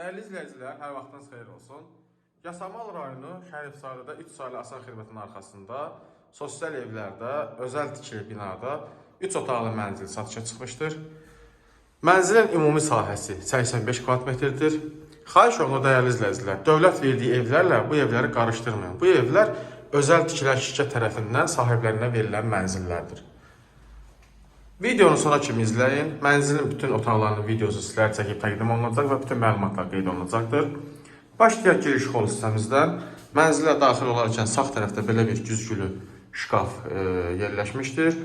Dəyərli izləyicilər, hər vaxtınız xeyir olsun. Yasamal rayonu Şərifzadədə 3 saylı asan xidmətin arxasında sosial evlərdə, özəl tikili binada 3 otaqlı mənzil satışa çıxmışdır. Mənzilin ümumi sahəsi 85 kvadratmetrdir. Xahiş olunur dəyərli izləyicilər, dövlət verdiyi evlərlə bu evləri qarışdırmayın. Bu evlər özəl tikilən şirkət tərəfindən sahiblərinə verilən mənzillərdir. Videonu sona kimi izləyin. Mənzilin bütün otaqlarının videosu sizlərə çəkib təqdim olunacaq və bütün məlumatlar qeyd olunacaqdır. Başlayaq giriş hol hissəmizdən. Mənzilə daxil olarkən sağ tərəfdə belə bir güzgülü şkaf e, yerləşmişdir.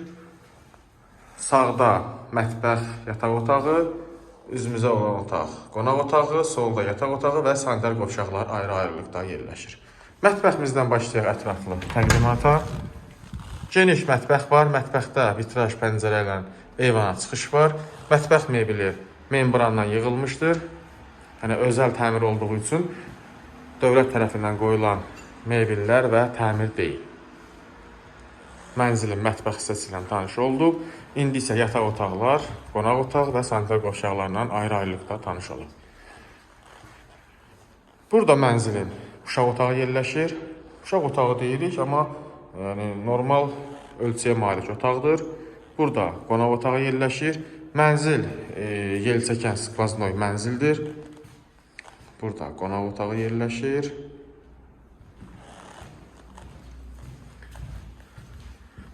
Sağda mətbəx, yataq otağı, üzümüzə olan otaq, qonaq otağı, solda yataq otağı və sanitar qovşaqlar ayrı-ayrılıqda yerləşir. Mətbəximizdən başlayaq ətraflı təqdimata. Geniş mətbəx var. Mətbəxdə vitraj pəncərə ilə eyvana çıxış var. Mətbəx mebeli membrandan yığılmışdır. Yəni özəl təmir olduğu üçün dövlət tərəfindən qoyulan mebellər və təmir deyil. Mənzilin mətbəx hissəsi ilə tanış olduq. İndi isə yataq otaqlar, qonaq otaq və sanitar qovşaqlarla ayrı-ayrılıqda tanış olaq. Burada mənzilin uşaq otağı yerləşir. Uşaq otağı deyirik, amma yəni normal ölçüyə malik otaqdır. Burada qonaq otağı yerləşir. Mənzil e, yel çəkən skvaznoy mənzildir. Burada qonaq otağı yerləşir.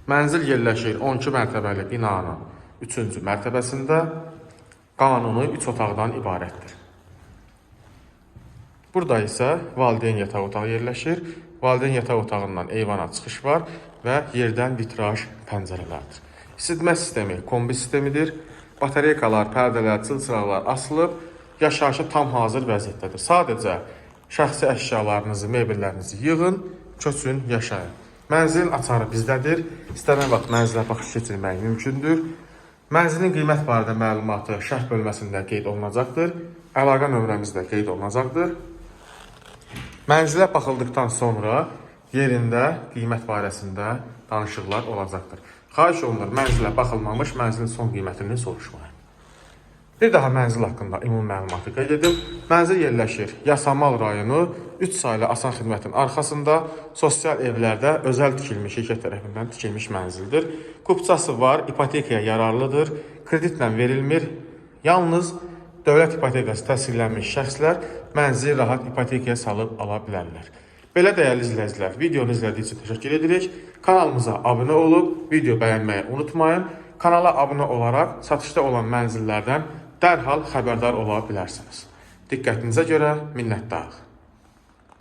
Mənzil yerləşir 12 mərtəbəli binanın 3-cü mərtəbəsində. Qanuni 3 otaqdan ibarətdir. Burada isə valideyn yataq otağı yerləşir. Valideyn yataq otağından eyvana çıxış var və yerdən vitraj pəncərələrdir. İsitmə sistemi kombi sistemidir. Batareykalar, pərdələr, çılçıraqlar asılıb, yaşayışa tam hazır vəziyyətdədir. Sadəcə şəxsi əşyalarınızı, mebellərinizi yığın, köçün, yaşayın. Mənzilin açarı bizdədir. İstənilən vaxt mənzilə baxış keçirmək mümkündür. Mənzilin qiymət barədə məlumatı şərh bölməsində qeyd olunacaqdır. Əlaqə nömrəmiz də qeyd olunacaqdır. Mənzilə baxıldıqdan sonra yerində qiymət barəsində danışıqlar olacaqdır. Xahiş olunur mənzilə baxılmamış mənzilin son qiymətini soruşmayın. Bir daha mənzil haqqında ümumi məlumatı qeyd edim. Mənzil yerləşir Yasamal rayonu 3 saylı asan xidmətin arxasında sosial evlərdə özəl tikilmiş şirkət tərəfindən tikilmiş mənzildir. Kupçası var, ipotekaya yararlıdır, kreditlə verilmir. Yalnız dövlət ipotekası təsdiqlənmiş şəxslər mənzili rahat ipotekaya salıb ala bilərlər. Belə dəyərli izləyicilər, videonu izlədiyiniz üçün təşəkkür edirik. Kanalımıza abunə olub, video bəyənməyi unutmayın. Kanala abunə olaraq satışda olan mənzillərdən dərhal xəbərdar ola bilərsiniz. Diqqətinizə görə minnətdarıq.